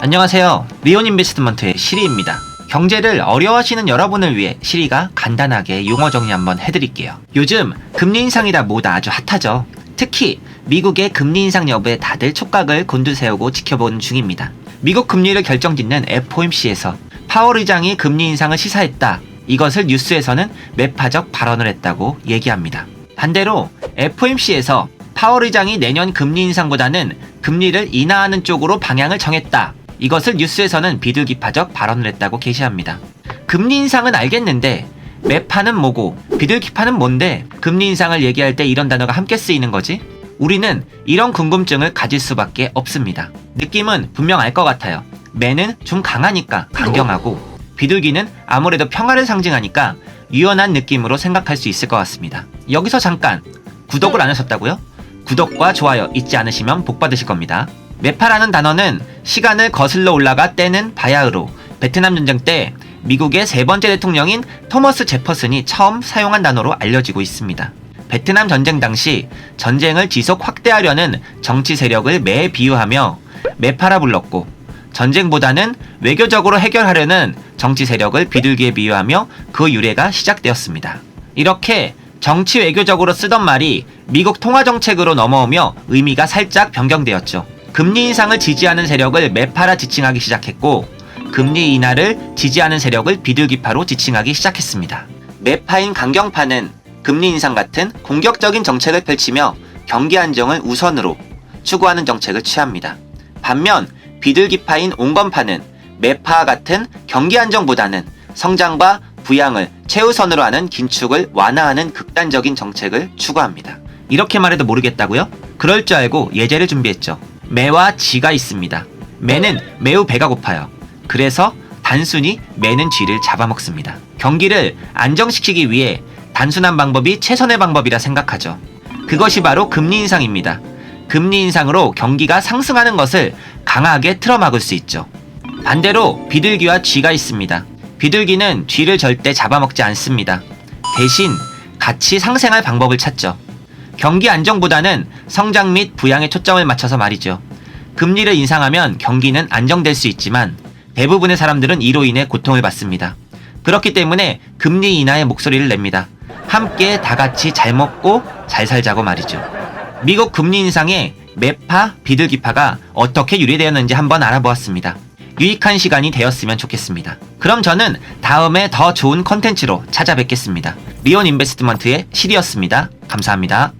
안녕하세요. 리온 인베스트먼트의 시리입니다. 경제를 어려워하시는 여러분을 위해 시리가 간단하게 용어 정리 한번 해드릴게요. 요즘 금리 인상이다 뭐다 아주 핫하죠. 특히 미국의 금리 인상 여부에 다들 촉각을 곤두세우고 지켜보는 중입니다. 미국 금리를 결정짓는 FOMC에서 파월 의장이 금리 인상을 시사했다. 이것을 뉴스에서는 매파적 발언을 했다고 얘기합니다. 반대로 FOMC에서 파월 의장이 내년 금리 인상보다는 금리를 인하하는 쪽으로 방향을 정했다. 이것을 뉴스에서는 비둘기파적 발언을 했다고 게시합니다. 금리 인상은 알겠는데 매파는 뭐고 비둘기파는 뭔데 금리 인상을 얘기할 때 이런 단어가 함께 쓰이는 거지? 우리는 이런 궁금증을 가질 수밖에 없습니다. 느낌은 분명 알 것 같아요. 매는 좀 강하니까 강경하고 비둘기는 아무래도 평화를 상징하니까 유연한 느낌으로 생각할 수 있을 것 같습니다. 여기서 잠깐 구독을 안 하셨다고요? 구독과 좋아요 잊지 않으시면 복 받으실 겁니다. 메파라는 단어는 시간을 거슬러 올라가 때는 바야흐로 베트남 전쟁 때 미국의 세 번째 대통령인 토머스 제퍼슨이 처음 사용한 단어로 알려지고 있습니다. 베트남 전쟁 당시 전쟁을 지속 확대하려는 정치 세력을 매에 비유하며 메파라 불렀고 전쟁보다는 외교적으로 해결하려는 정치 세력을 비둘기에 비유하며 그 유래가 시작되었습니다. 이렇게 정치 외교적으로 쓰던 말이 미국 통화 정책으로 넘어오며 의미가 살짝 변경되었죠. 금리 인상을 지지하는 세력을 매파라 지칭하기 시작했고 금리 인하를 지지하는 세력을 비둘기파로 지칭하기 시작했습니다. 매파인 강경파는 금리 인상 같은 공격적인 정책을 펼치며 경기 안정을 우선으로 추구하는 정책을 취합니다. 반면 비둘기파인 온건파는 매파와 같은 경기 안정보다는 성장과 부양을 최우선으로 하는 긴축을 완화하는 극단적인 정책을 추구합니다. 이렇게 말해도 모르겠다고요? 그럴 줄 알고 예제를 준비했죠. 매와 쥐가 있습니다. 매는 매우 배가 고파요. 그래서 단순히 매는 쥐를 잡아먹습니다. 경기를 안정시키기 위해 단순한 방법이 최선의 방법이라 생각하죠. 그것이 바로 금리 인상입니다. 금리 인상으로 경기가 상승하는 것을 강하게 틀어막을 수 있죠. 반대로 비둘기와 쥐가 있습니다. 비둘기는 쥐를 절대 잡아먹지 않습니다. 대신 같이 상생할 방법을 찾죠. 경기 안정보다는 성장 및 부양에 초점을 맞춰서 말이죠. 금리를 인상하면 경기는 안정될 수 있지만 대부분의 사람들은 이로 인해 고통을 받습니다. 그렇기 때문에 금리 인하의 목소리를 냅니다. 함께 다 같이 잘 먹고 잘 살자고 말이죠. 미국 금리 인상에 매파, 비둘기파가 어떻게 유래되었는지 한번 알아보았습니다. 유익한 시간이 되었으면 좋겠습니다. 그럼 저는 다음에 더 좋은 컨텐츠로 찾아뵙겠습니다. 리온 인베스트먼트의 실이었습니다. 감사합니다.